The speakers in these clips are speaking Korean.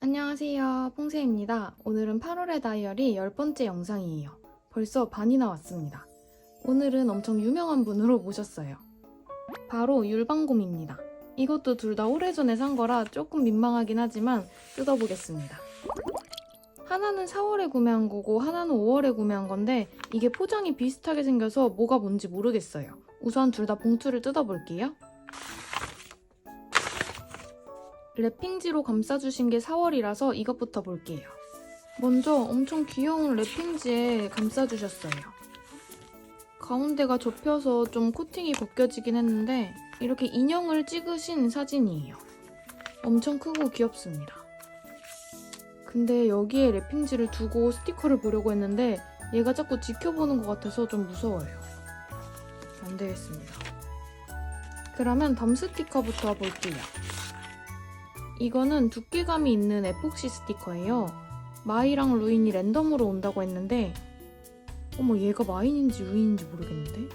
안녕하세요. 퐁세입니다. 오늘은 8월의 다이어리 10번째 영상이에요. 벌써 반이 나 왔습니다. 오늘은 엄청 유명한 분으로 모셨어요. 바로 율방곰입니다. 이것도 둘 다 오래전에 산 거라 조금 민망하긴 하지만 뜯어보겠습니다. 하나는 4월에 구매한 거고 하나는 5월에 구매한 건데 이게 포장이 비슷하게 생겨서 뭐가 뭔지 모르겠어요. 우선 둘 다 봉투를 뜯어볼게요. 랩핑지로 감싸주신 게 4월이라서 이것부터 볼게요. 먼저 엄청 귀여운 랩핑지에 감싸주셨어요. 가운데가 접혀서 좀 코팅이 벗겨지긴 했는데 이렇게 인형을 찍으신 사진이에요. 엄청 크고 귀엽습니다. 근데 여기에 랩핑지를 두고 스티커를 보려고 했는데 얘가 자꾸 지켜보는 것 같아서 좀 무서워요. 안 되겠습니다. 그러면 덤 스티커부터 볼게요. 이거는 두께감이 있는 에폭시 스티커예요. 마이랑 루인이 랜덤으로 온다고 했는데 어머 얘가 마인인지 루인인지 모르겠는데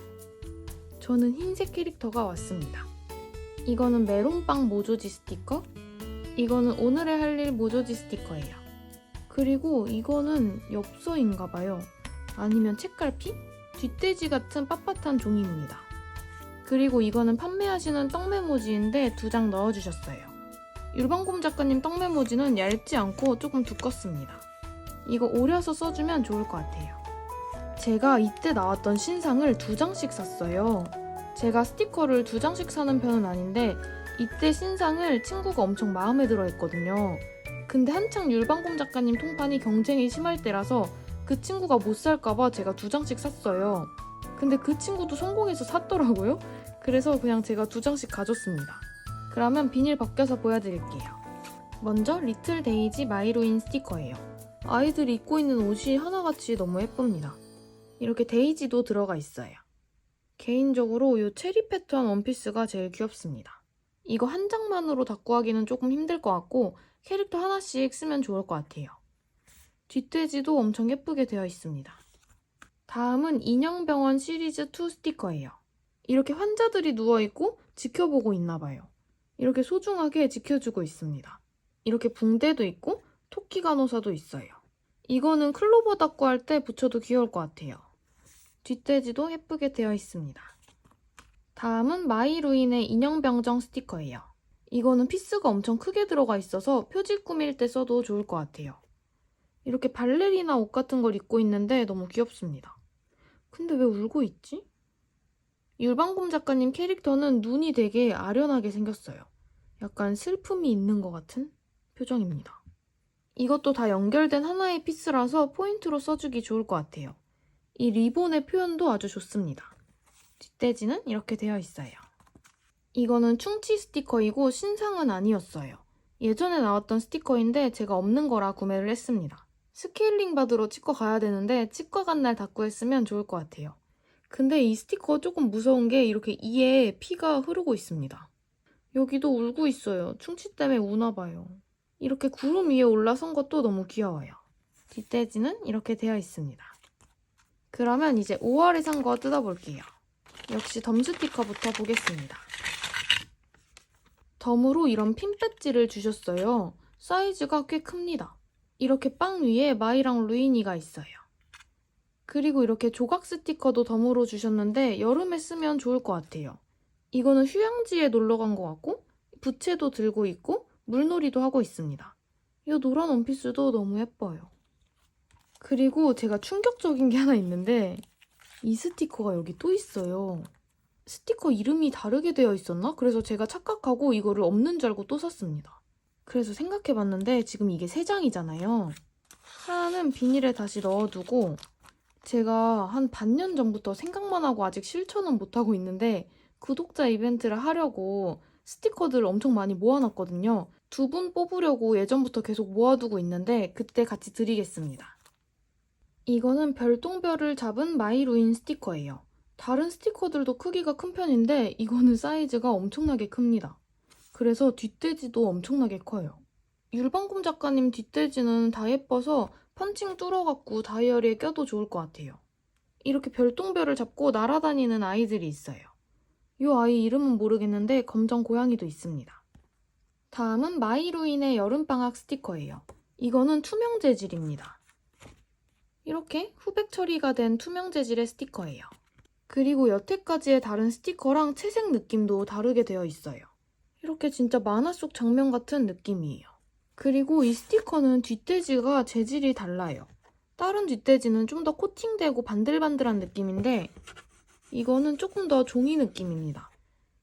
저는 흰색 캐릭터가 왔습니다. 이거는 메론빵 모조지 스티커 이거는 오늘의 할 일 모조지 스티커예요. 그리고 이거는 엽서인가 봐요. 아니면 책갈피? 뒷돼지 같은 빳빳한 종이입니다. 그리고 이거는 판매하시는 떡메모지인데 두 장 넣어주셨어요. 율방곰 작가님 떡 메모지는 얇지 않고 조금 두껍습니다. 이거 오려서 써주면 좋을 것 같아요. 제가 이때 나왔던 신상을 두 장씩 샀어요. 제가 스티커를 두 장씩 사는 편은 아닌데 이때 신상을 친구가 엄청 마음에 들어 했거든요. 근데 한창 율방곰 작가님 통판이 경쟁이 심할 때라서 그 친구가 못 살까봐 제가 두 장씩 샀어요. 근데 그 친구도 성공해서 샀더라고요. 그래서 그냥 제가 두 장씩 가졌습니다. 그러면 비닐 벗겨서 보여드릴게요. 먼저 리틀 데이지 마이로인 스티커예요. 아이들이 입고 있는 옷이 하나같이 너무 예쁩니다. 이렇게 데이지도 들어가 있어요. 개인적으로 이 체리 패턴 원피스가 제일 귀엽습니다. 이거 한 장만으로 다 구하기는 조금 힘들 것 같고 캐릭터 하나씩 쓰면 좋을 것 같아요. 뒷돼지도 엄청 예쁘게 되어 있습니다. 다음은 인형병원 시리즈 2 스티커예요. 이렇게 환자들이 누워있고 지켜보고 있나 봐요. 이렇게 소중하게 지켜주고 있습니다. 이렇게 붕대도 있고 토끼 간호사도 있어요. 이거는 클로버 닦고 할 때 붙여도 귀여울 것 같아요. 뒷돼지도 예쁘게 되어 있습니다. 다음은 마이루인의 인형병정 스티커예요. 이거는 피스가 엄청 크게 들어가 있어서 표지 꾸밀 때 써도 좋을 것 같아요. 이렇게 발레리나 옷 같은 걸 입고 있는데 너무 귀엽습니다. 근데 왜 울고 있지? 율방곰 작가님 캐릭터는 눈이 되게 아련하게 생겼어요. 약간 슬픔이 있는 것 같은 표정입니다. 이것도 다 연결된 하나의 피스라서 포인트로 써주기 좋을 것 같아요. 이 리본의 표현도 아주 좋습니다. 뒷돼지는 이렇게 되어 있어요. 이거는 충치 스티커이고 신상은 아니었어요. 예전에 나왔던 스티커인데 제가 없는 거라 구매를 했습니다. 스케일링 받으러 치과 가야 되는데 치과 간날 닦고 했으면 좋을 것 같아요. 근데 이 스티커 조금 무서운 게 이렇게 이에 피가 흐르고 있습니다. 여기도 울고 있어요. 충치 때문에 우나 봐요. 이렇게 구름 위에 올라선 것도 너무 귀여워요. 뒷돼지는 이렇게 되어 있습니다. 그러면 이제 5월에 산 거 뜯어볼게요. 역시 덤 스티커부터 보겠습니다. 덤으로 이런 핀 배지를 주셨어요. 사이즈가 꽤 큽니다. 이렇게 빵 위에 마이랑 루이니가 있어요. 그리고 이렇게 조각 스티커도 덤으로 주셨는데 여름에 쓰면 좋을 것 같아요. 이거는 휴양지에 놀러 간 것 같고 부채도 들고 있고 물놀이도 하고 있습니다. 이 노란 원피스도 너무 예뻐요. 그리고 제가 충격적인 게 하나 있는데 이 스티커가 여기 또 있어요. 스티커 이름이 다르게 되어 있었나? 그래서 제가 착각하고 이거를 없는 줄 알고 또 샀습니다. 그래서 생각해봤는데 지금 이게 세 장이잖아요. 하나는 비닐에 다시 넣어두고 제가 한 반년 전부터 생각만 하고 아직 실천은 못하고 있는데 구독자 이벤트를 하려고 스티커들을 엄청 많이 모아놨거든요. 두 분 뽑으려고 예전부터 계속 모아두고 있는데 그때 같이 드리겠습니다. 이거는 별똥별을 잡은 마이루인 스티커예요. 다른 스티커들도 크기가 큰 편인데 이거는 사이즈가 엄청나게 큽니다. 그래서 뒷돼지도 엄청나게 커요. 율방곰 작가님 뒷돼지는 다 예뻐서 펀칭 뚫어갖고 다이어리에 껴도 좋을 것 같아요. 이렇게 별똥별을 잡고 날아다니는 아이들이 있어요. 이 아이 이름은 모르겠는데 검정 고양이도 있습니다. 다음은 마이루인의 여름방학 스티커예요. 이거는 투명 재질입니다. 이렇게 후백 처리가 된 투명 재질의 스티커예요. 그리고 여태까지의 다른 스티커랑 채색 느낌도 다르게 되어 있어요. 이렇게 진짜 만화 속 장면 같은 느낌이에요. 그리고 이 스티커는 뒷돼지가 재질이 달라요. 다른 뒷돼지는 좀 더 코팅되고 반들반들한 느낌인데 이거는 조금 더 종이 느낌입니다.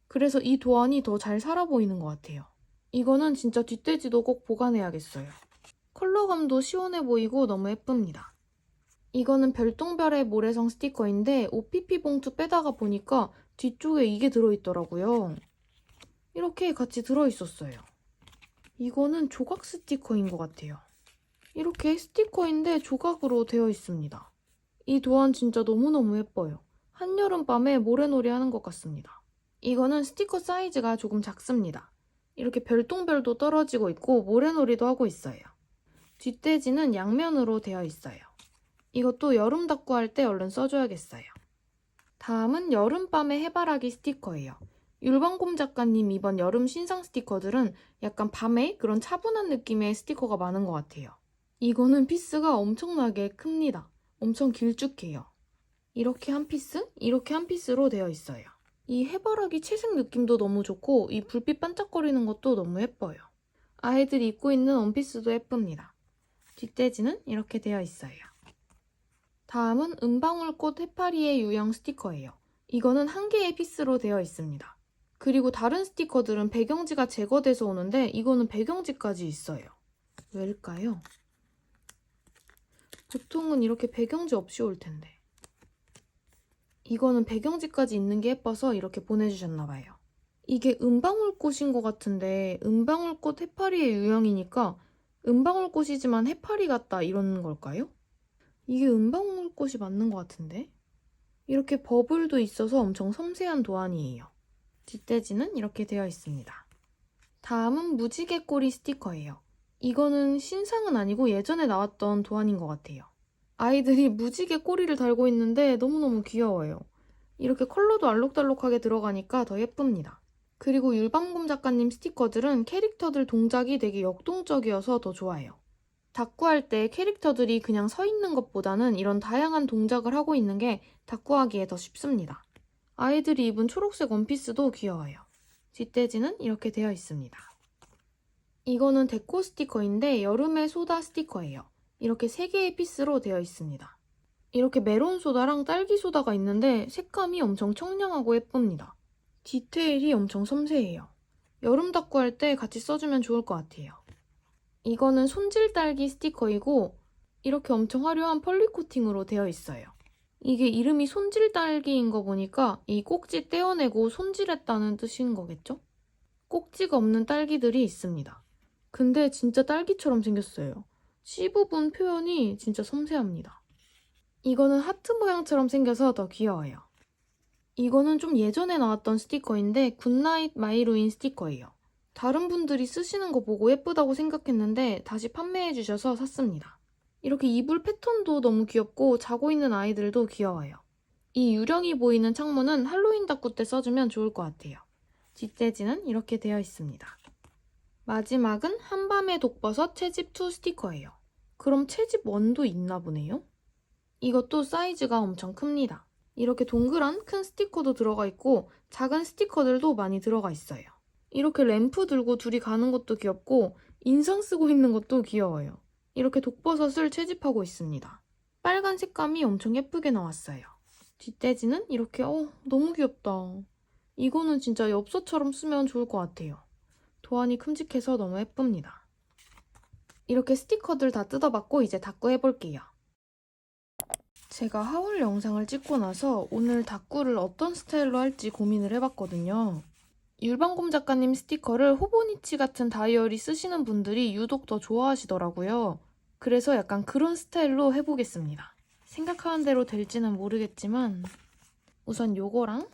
그래서 이 도안이 더 잘 살아 보이는 것 같아요. 이거는 진짜 뒷돼지도 꼭 보관해야겠어요. 컬러감도 시원해 보이고 너무 예쁩니다. 이거는 별똥별의 모래성 스티커인데 OPP 봉투 빼다가 보니까 뒤쪽에 이게 들어있더라고요. 이렇게 같이 들어있었어요. 이거는 조각 스티커인 것 같아요. 이렇게 스티커인데 조각으로 되어 있습니다. 이 도안 진짜 너무너무 예뻐요. 한여름밤에 모래놀이 하는 것 같습니다. 이거는 스티커 사이즈가 조금 작습니다. 이렇게 별똥별도 떨어지고 있고 모래놀이도 하고 있어요. 뒷돼지는 양면으로 되어 있어요. 이것도 여름 닦고 할 때 얼른 써줘야겠어요. 다음은 여름밤의 해바라기 스티커예요. 율방곰 작가님 이번 여름 신상 스티커들은 약간 밤에 그런 차분한 느낌의 스티커가 많은 것 같아요. 이거는 피스가 엄청나게 큽니다. 엄청 길쭉해요. 이렇게 한 피스, 이렇게 한 피스로 되어 있어요. 이 해바라기 채색 느낌도 너무 좋고 이 불빛 반짝거리는 것도 너무 예뻐요. 아이들이 입고 있는 원피스도 예쁩니다. 뒷돼지는 이렇게 되어 있어요. 다음은 은방울꽃 해파리의 유형 스티커예요. 이거는 한 개의 피스로 되어 있습니다. 그리고 다른 스티커들은 배경지가 제거돼서 오는데 이거는 배경지까지 있어요. 왜일까요? 보통은 이렇게 배경지 없이 올 텐데. 이거는 배경지까지 있는 게 예뻐서 이렇게 보내주셨나 봐요. 이게 은방울꽃인 것 같은데 은방울꽃 해파리의 유형이니까 은방울꽃이지만 해파리 같다 이런 걸까요? 이게 은방울꽃이 맞는 것 같은데? 이렇게 버블도 있어서 엄청 섬세한 도안이에요. 뒷돼지는 이렇게 되어 있습니다. 다음은 무지개 꼬리 스티커예요. 이거는 신상은 아니고 예전에 나왔던 도안인 것 같아요. 아이들이 무지개 꼬리를 달고 있는데 너무너무 귀여워요. 이렇게 컬러도 알록달록하게 들어가니까 더 예쁩니다. 그리고 율방곰 작가님 스티커들은 캐릭터들 동작이 되게 역동적이어서 더 좋아요. 다꾸할 때 캐릭터들이 그냥 서 있는 것보다는 이런 다양한 동작을 하고 있는 게 다꾸하기에 더 쉽습니다. 아이들이 입은 초록색 원피스도 귀여워요. 뒷돼지는 이렇게 되어 있습니다. 이거는 데코 스티커인데 여름의 소다 스티커예요. 이렇게 3개의 피스로 되어 있습니다. 이렇게 메론 소다랑 딸기 소다가 있는데 색감이 엄청 청량하고 예쁩니다. 디테일이 엄청 섬세해요. 여름 다꾸할 때 같이 써주면 좋을 것 같아요. 이거는 손질 딸기 스티커이고 이렇게 엄청 화려한 펄리 코팅으로 되어 있어요. 이게 이름이 손질 딸기인 거 보니까 이 꼭지 떼어내고 손질했다는 뜻인 거겠죠? 꼭지가 없는 딸기들이 있습니다. 근데 진짜 딸기처럼 생겼어요. C 부분 표현이 진짜 섬세합니다. 이거는 하트 모양처럼 생겨서 더 귀여워요. 이거는 좀 예전에 나왔던 스티커인데 굿나잇 마이루인 스티커예요. 다른 분들이 쓰시는 거 보고 예쁘다고 생각했는데 다시 판매해 주셔서 샀습니다. 이렇게 이불 패턴도 너무 귀엽고 자고 있는 아이들도 귀여워요. 이 유령이 보이는 창문은 할로윈 닭구 때 써주면 좋을 것 같아요. 뒷돼지는 이렇게 되어 있습니다. 마지막은 한밤의 독버섯 채집 2 스티커예요. 그럼 채집 1도 있나 보네요? 이것도 사이즈가 엄청 큽니다. 이렇게 동그란 큰 스티커도 들어가 있고 작은 스티커들도 많이 들어가 있어요. 이렇게 램프 들고 둘이 가는 것도 귀엽고 인상 쓰고 있는 것도 귀여워요. 이렇게 독버섯을 채집하고 있습니다. 빨간 색감이 엄청 예쁘게 나왔어요. 뒷돼지는 이렇게 어 너무 귀엽다. 이거는 진짜 엽서처럼 쓰면 좋을 것 같아요. 도안이 큼직해서 너무 예쁩니다. 이렇게 스티커들 다 뜯어봤고 이제 닦고 해볼게요. 제가 하울 영상을 찍고 나서 오늘 닦구를 어떤 스타일로 할지 고민을 해봤거든요. 율방곰 작가님 스티커를 호보니치 같은 다이어리 쓰시는 분들이 유독 더 좋아하시더라고요. 그래서 약간 그런 스타일로 해보겠습니다. 생각하는 대로 될지는 모르겠지만 우선 요거랑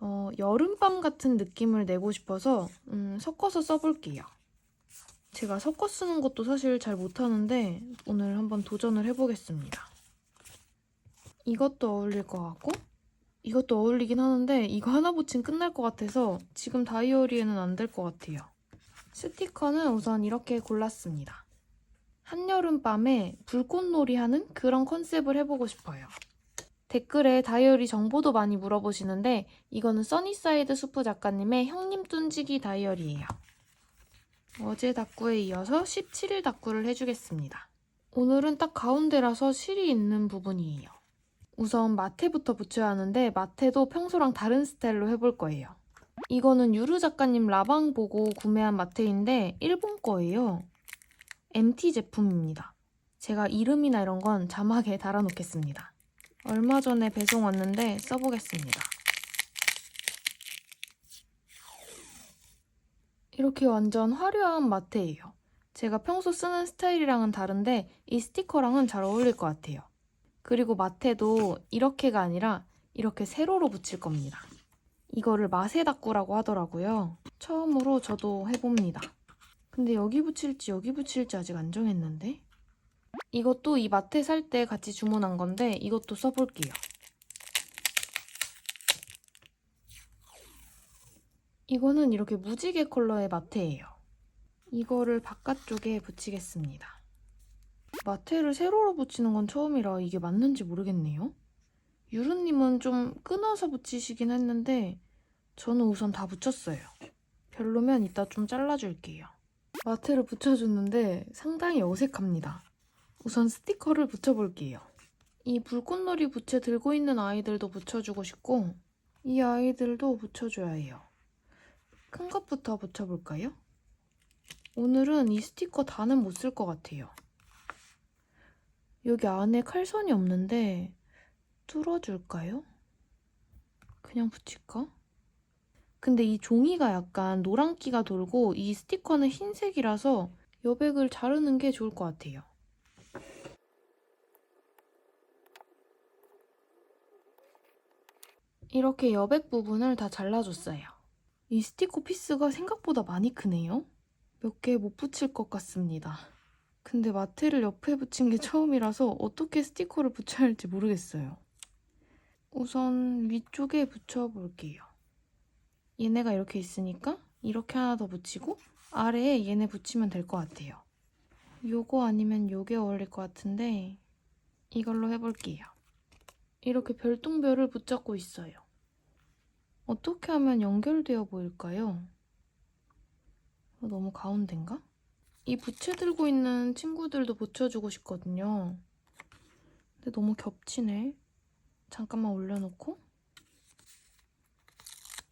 어, 여름밤 같은 느낌을 내고 싶어서 음, 섞어서 써볼게요. 제가 섞어 쓰는 것도 사실 잘 못하는데 오늘 한번 도전을 해보겠습니다. 이것도 어울릴 것 같고 이것도 어울리긴 하는데 이거 하나 붙이면 끝날 것 같아서 지금 다이어리에는 안 될 것 같아요. 스티커는 우선 이렇게 골랐습니다. 한여름밤에 불꽃놀이 하는 그런 컨셉을 해보고 싶어요. 댓글에 다이어리 정보도 많이 물어보시는데 이거는 써니사이드 수프 작가님의 형님 뚱지기 다이어리예요. 어제 다꾸에 이어서 17일 다꾸를 해주겠습니다. 오늘은 딱 가운데라서 실이 있는 부분이에요. 우선 마테부터 붙여야 하는데 마테도 평소랑 다른 스타일로 해볼 거예요. 이거는 유루 작가님 라방 보고 구매한 마테인데 일본 거예요. MT 제품입니다. 제가 이름이나 이런 건 자막에 달아놓겠습니다. 얼마 전에 배송 왔는데 써보겠습니다. 이렇게 완전 화려한 마테예요. 제가 평소 쓰는 스타일이랑은 다른데 이 스티커랑은 잘 어울릴 것 같아요. 그리고 마테도 이렇게가 아니라 이렇게 세로로 붙일 겁니다. 이거를 마세다꾸라고 하더라고요. 처음으로 저도 해봅니다. 근데 여기 붙일지 여기 붙일지 아직 안 정했는데? 이것도 이 마테 살때 같이 주문한 건데 이것도 써볼게요. 이거는 이렇게 무지개 컬러의 마테예요. 이거를 바깥쪽에 붙이겠습니다. 마테를 세로로 붙이는 건 처음이라 이게 맞는지 모르겠네요. 유루님은 좀 끊어서 붙이시긴 했는데 저는 우선 다 붙였어요. 별로면 이따 좀 잘라줄게요. 마테를 붙여줬는데 상당히 어색합니다. 우선 스티커를 붙여볼게요. 이 불꽃놀이 부채 들고 있는 아이들도 붙여주고 싶고 이 아이들도 붙여줘야 해요. 큰 것부터 붙여볼까요? 오늘은 이 스티커 다는 못 쓸 것 같아요. 여기 안에 칼선이 없는데 뚫어줄까요? 그냥 붙일까? 근데 이 종이가 약간 노란기가 돌고 이 스티커는 흰색이라서 여백을 자르는 게 좋을 것 같아요. 이렇게 여백 부분을 다 잘라줬어요. 이 스티커 피스가 생각보다 많이 크네요. 몇 개 못 붙일 것 같습니다. 근데 마테를 옆에 붙인 게 처음이라서 어떻게 스티커를 붙여야 할지 모르겠어요. 우선 위쪽에 붙여볼게요. 얘네가 이렇게 있으니까 이렇게 하나 더 붙이고 아래에 얘네 붙이면 될 것 같아요. 요거 아니면 요게 어울릴 것 같은데 이걸로 해볼게요. 이렇게 별똥별을 붙잡고 있어요. 어떻게 하면 연결되어 보일까요? 어, 너무 가운데인가? 이 부채 들고 있는 친구들도 붙여주고 싶거든요. 근데 너무 겹치네. 잠깐만 올려놓고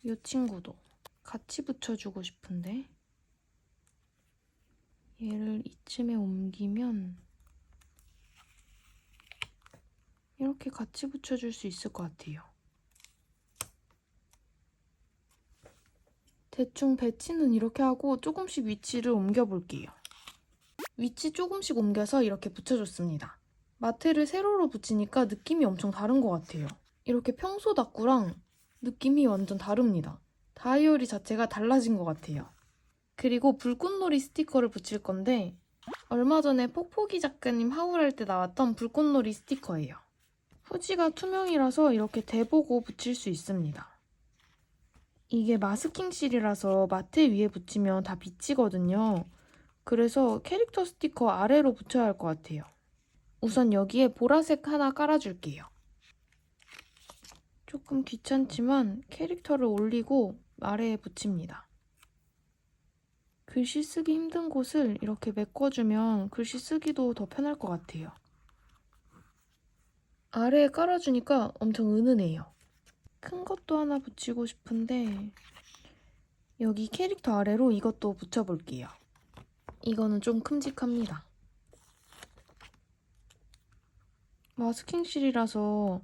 이 친구도 같이 붙여주고 싶은데 얘를 이쯤에 옮기면 이렇게 같이 붙여줄 수 있을 것 같아요. 대충 배치는 이렇게 하고 조금씩 위치를 옮겨볼게요. 위치 조금씩 옮겨서 이렇게 붙여줬습니다. 마테를 세로로 붙이니까 느낌이 엄청 다른 것 같아요. 이렇게 평소 다꾸랑 느낌이 완전 다릅니다. 다이어리 자체가 달라진 것 같아요. 그리고 불꽃놀이 스티커를 붙일 건데 얼마 전에 폭포기 작가님 하울할 때 나왔던 불꽃놀이 스티커예요. 후지가 투명이라서 이렇게 대보고 붙일 수 있습니다. 이게 마스킹 실이라서 마테 위에 붙이면 다 비치거든요. 그래서 캐릭터 스티커 아래로 붙여야 할 것 같아요. 우선 여기에 보라색 하나 깔아줄게요. 조금 귀찮지만 캐릭터를 올리고 아래에 붙입니다. 글씨 쓰기 힘든 곳을 이렇게 메꿔주면 글씨 쓰기도 더 편할 것 같아요. 아래에 깔아주니까 엄청 은은해요. 큰 것도 하나 붙이고 싶은데 여기 캐릭터 아래로 이것도 붙여볼게요. 이거는 좀 큼직합니다. 마스킹 실이라서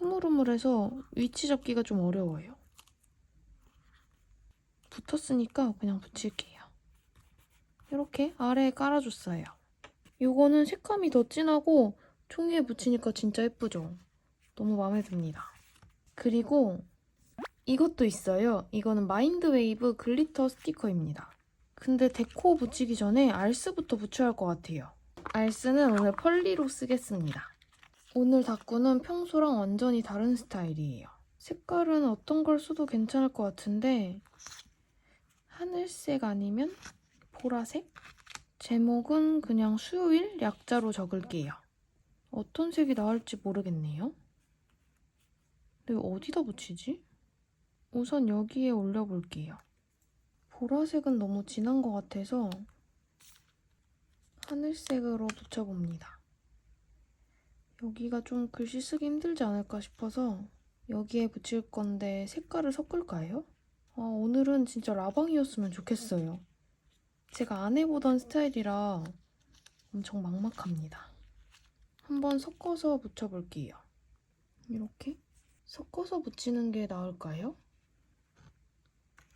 흐물흐물해서 위치 잡기가 좀 어려워요. 붙었으니까 그냥 붙일게요. 이렇게 아래에 깔아줬어요. 이거는 색감이 더 진하고 종이에 붙이니까 진짜 예쁘죠? 너무 마음에 듭니다. 그리고 이것도 있어요. 이거는 마인드웨이브 글리터 스티커입니다. 근데 데코 붙이기 전에 알스부터 붙여야 할 것 같아요. 알스는 오늘 펄리로 쓰겠습니다. 오늘 다꾸는 평소랑 완전히 다른 스타일이에요. 색깔은 어떤 걸 써도 괜찮을 것 같은데 하늘색 아니면 보라색? 제목은 그냥 수요일 약자로 적을게요. 어떤 색이 나을지 모르겠네요. 근데 어디다 붙이지? 우선 여기에 올려볼게요. 보라색은 너무 진한 것 같아서 하늘색으로 붙여봅니다. 여기가 좀 글씨 쓰기 힘들지 않을까 싶어서 여기에 붙일 건데 색깔을 섞을까요? 아, 오늘은 진짜 라방이었으면 좋겠어요. 제가 안 해보던 스타일이라 엄청 막막합니다. 한번 섞어서 붙여볼게요. 이렇게 섞어서 붙이는 게 나을까요?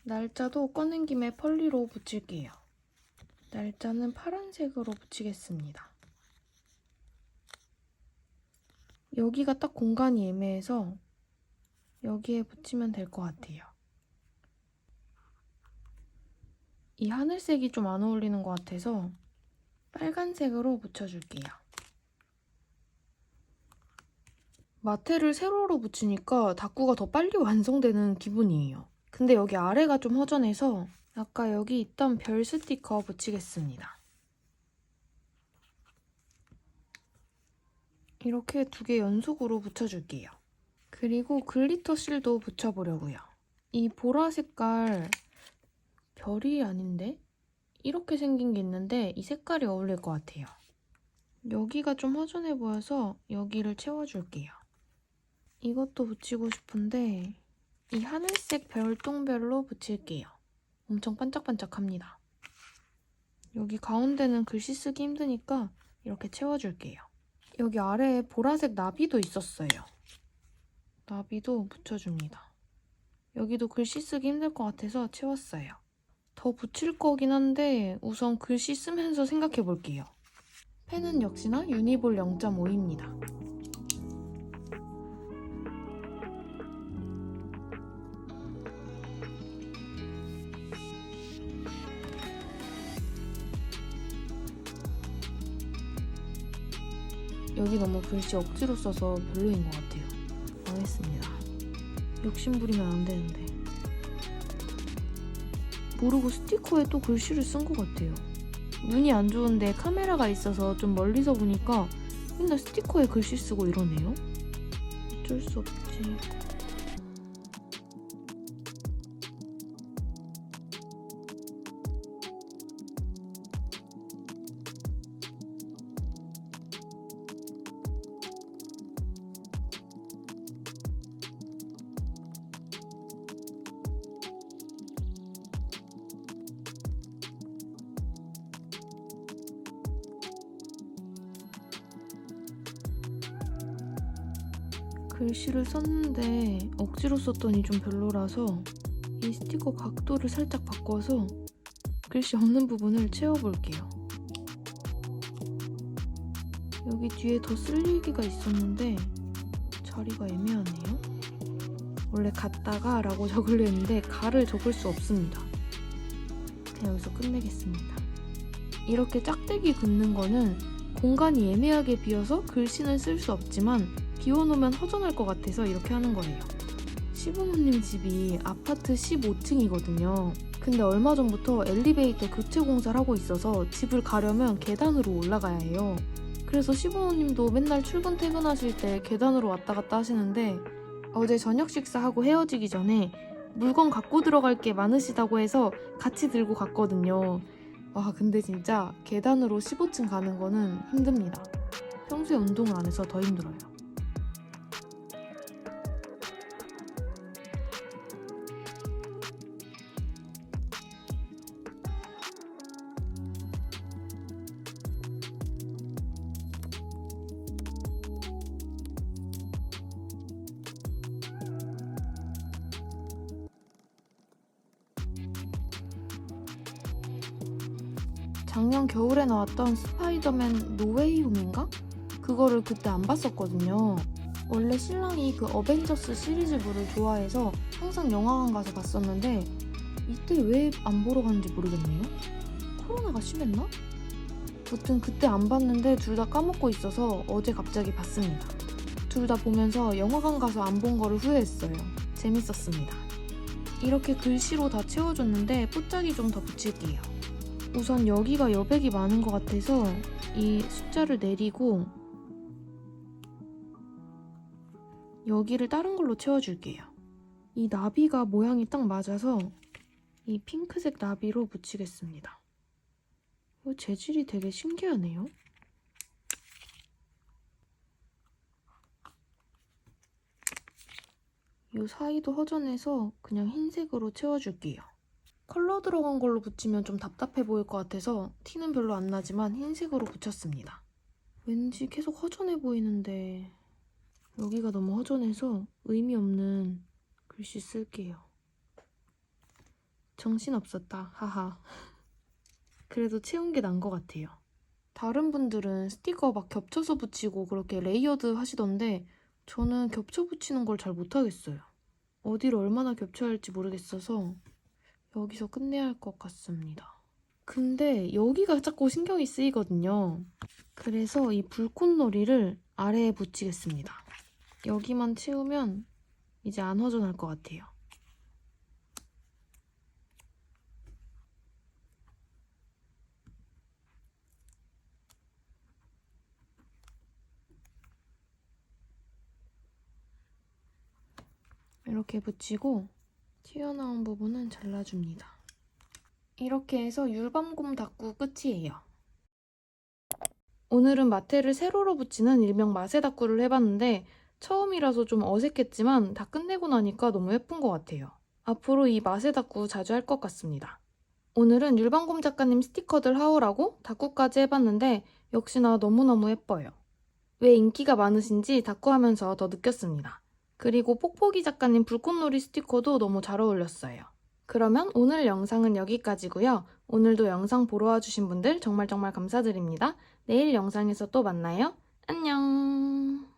날짜도 꺼낸 김에 펄리로 붙일게요. 날짜는 파란색으로 붙이겠습니다. 여기가 딱 공간이 애매해서 여기에 붙이면 될 것 같아요. 이 하늘색이 좀 안 어울리는 것 같아서 빨간색으로 붙여줄게요. 마테를 세로로 붙이니까 다꾸가 더 빨리 완성되는 기분이에요. 근데 여기 아래가 좀 허전해서 아까 여기 있던 별 스티커 붙이겠습니다. 이렇게 두 개 연속으로 붙여줄게요. 그리고 글리터 실도 붙여보려고요. 이 보라 색깔 별이 아닌데? 이렇게 생긴 게 있는데 이 색깔이 어울릴 것 같아요. 여기가 좀 허전해 보여서 여기를 채워줄게요. 이것도 붙이고 싶은데 이 하늘색 별똥별로 붙일게요. 엄청 반짝반짝합니다. 여기 가운데는 글씨 쓰기 힘드니까 이렇게 채워줄게요. 여기 아래에 보라색 나비도 있었어요. 나비도 붙여줍니다. 여기도 글씨 쓰기 힘들 것 같아서 채웠어요. 더 붙일 거긴 한데 우선 글씨 쓰면서 생각해 볼게요. 펜은 역시나 유니볼 0.5입니다. 여기 너무 글씨 억지로 써서 별로인 것 같아요. 망했습니다. 욕심 부리면 안 되는데. 모르고 스티커에 또 글씨를 쓴 것 같아요. 눈이 안 좋은데 카메라가 있어서 좀 멀리서 보니까 맨날 스티커에 글씨 쓰고 이러네요. 어쩔 수 없지. 글씨를 썼는데 억지로 썼더니 좀 별로라서 이 스티커 각도를 살짝 바꿔서 글씨 없는 부분을 채워볼게요. 여기 뒤에 더쓸 일기가 있었는데 자리가 애매하네요. 원래 갔다가 라고 적으려 했는데 가를 적을 수 없습니다. 그냥 여기서 끝내겠습니다. 이렇게 짝대기 긋는 거는 공간이 애매하게 비어서 글씨는 쓸 수 없지만 비워놓으면 허전할 것 같아서 이렇게 하는 거예요. 시부모님 집이 아파트 15층이거든요. 근데 얼마 전부터 엘리베이터 교체 공사를 하고 있어서 집을 가려면 계단으로 올라가야 해요. 그래서 시부모님도 맨날 출근 퇴근하실 때 계단으로 왔다 갔다 하시는데 어제 저녁 식사하고 헤어지기 전에 물건 갖고 들어갈 게 많으시다고 해서 같이 들고 갔거든요. 와, 근데 진짜 계단으로 15층 가는 거는 힘듭니다. 평소에 운동을 안 해서 더 힘들어요. 작년 겨울에 나왔던 스파이더맨 노웨이홈인가? 그거를 그때 안 봤었거든요. 원래 신랑이 그 어벤져스 시리즈물을 좋아해서 항상 영화관 가서 봤었는데 이때 왜 안 보러 갔는지 모르겠네요. 코로나가 심했나? 무튼 그때 안 봤는데 둘 다 까먹고 있어서 어제 갑자기 봤습니다. 둘 다 보면서 영화관 가서 안 본 거를 후회했어요. 재밌었습니다. 이렇게 글씨로 다 채워줬는데 뽀짝이 좀 더 붙일게요. 우선 여기가 여백이 많은 것 같아서 이 숫자를 내리고 여기를 다른 걸로 채워줄게요. 이 나비가 모양이 딱 맞아서 이 핑크색 나비로 붙이겠습니다. 이 재질이 되게 신기하네요. 이 사이도 허전해서 그냥 흰색으로 채워줄게요. 컬러 들어간 걸로 붙이면 좀 답답해 보일 것 같아서 티는 별로 안 나지만 흰색으로 붙였습니다. 왠지 계속 허전해 보이는데 여기가 너무 허전해서 의미 없는 글씨 쓸게요. 정신없었다. 하하. 그래도 채운 게 난 것 같아요. 다른 분들은 스티커 막 겹쳐서 붙이고 그렇게 레이어드 하시던데 저는 겹쳐 붙이는 걸 잘 못하겠어요. 어디를 얼마나 겹쳐야 할지 모르겠어서 여기서 끝내야 할 것 같습니다. 근데 여기가 자꾸 신경이 쓰이거든요. 그래서 이 불꽃놀이를 아래에 붙이겠습니다. 여기만 채우면 이제 안 허전할 것 같아요. 이렇게 붙이고 튀어나온 부분은 잘라줍니다. 이렇게 해서 율밤곰 닦고 끝이에요. 오늘은 마테를 세로로 붙이는 일명 마세 닦구를 해봤는데 처음이라서 좀 어색했지만 다 끝내고 나니까 너무 예쁜 것 같아요. 앞으로 이 마세 닦구 자주 할 것 같습니다. 오늘은 율방곰 작가님 스티커들 하오라고 닦구까지 해봤는데 역시나 너무너무 예뻐요. 왜 인기가 많으신지 닦구하면서 더 느꼈습니다. 그리고 뽁뽁이 작가님 불꽃놀이 스티커도 너무 잘 어울렸어요. 그러면 오늘 영상은 여기까지고요. 오늘도 영상 보러 와주신 분들 정말 정말 감사드립니다. 내일 영상에서 또 만나요. 안녕!